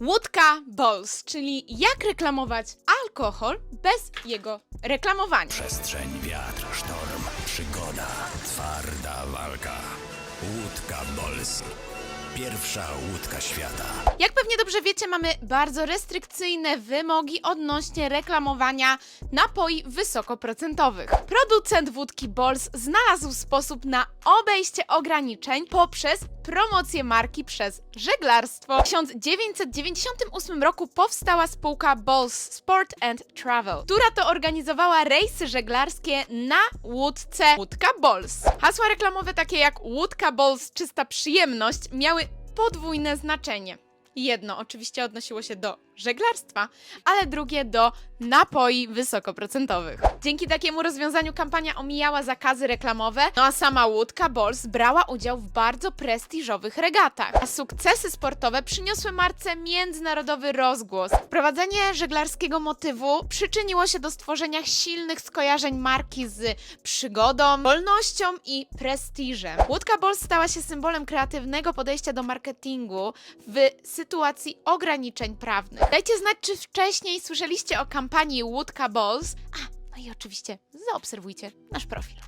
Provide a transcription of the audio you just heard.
Łódka Balls, czyli jak reklamować alkohol bez jego reklamowania. Przestrzeń, wiatr, sztorm, przygoda, twarda walka. Łódka Bols. Pierwsza łódka świata. Jak pewnie dobrze wiecie, mamy bardzo restrykcyjne wymogi odnośnie reklamowania napoi wysokoprocentowych. Producent wódki Balls znalazł sposób na obejście ograniczeń poprzez promocję marki przez żeglarstwo. W 1998 roku powstała spółka Balls Sport and Travel, która to organizowała rejsy żeglarskie na łódce Łódka Balls. Hasła reklamowe takie jak Łódka Balls czysta przyjemność miały podwójne znaczenie. Jedno oczywiście odnosiło się do żeglarstwa, ale drugie do napoi wysokoprocentowych. Dzięki takiemu rozwiązaniu kampania omijała zakazy reklamowe, no a sama łódka Balls brała udział w bardzo prestiżowych regatach. A sukcesy sportowe przyniosły marce międzynarodowy rozgłos. Wprowadzenie żeglarskiego motywu przyczyniło się do stworzenia silnych skojarzeń marki z przygodą, wolnością i prestiżem. Łódka Balls stała się symbolem kreatywnego podejścia do marketingu w sytuacji ograniczeń prawnych. Dajcie znać, czy wcześniej słyszeliście o kampanii Łódka Balls. A, no i oczywiście zaobserwujcie nasz profil.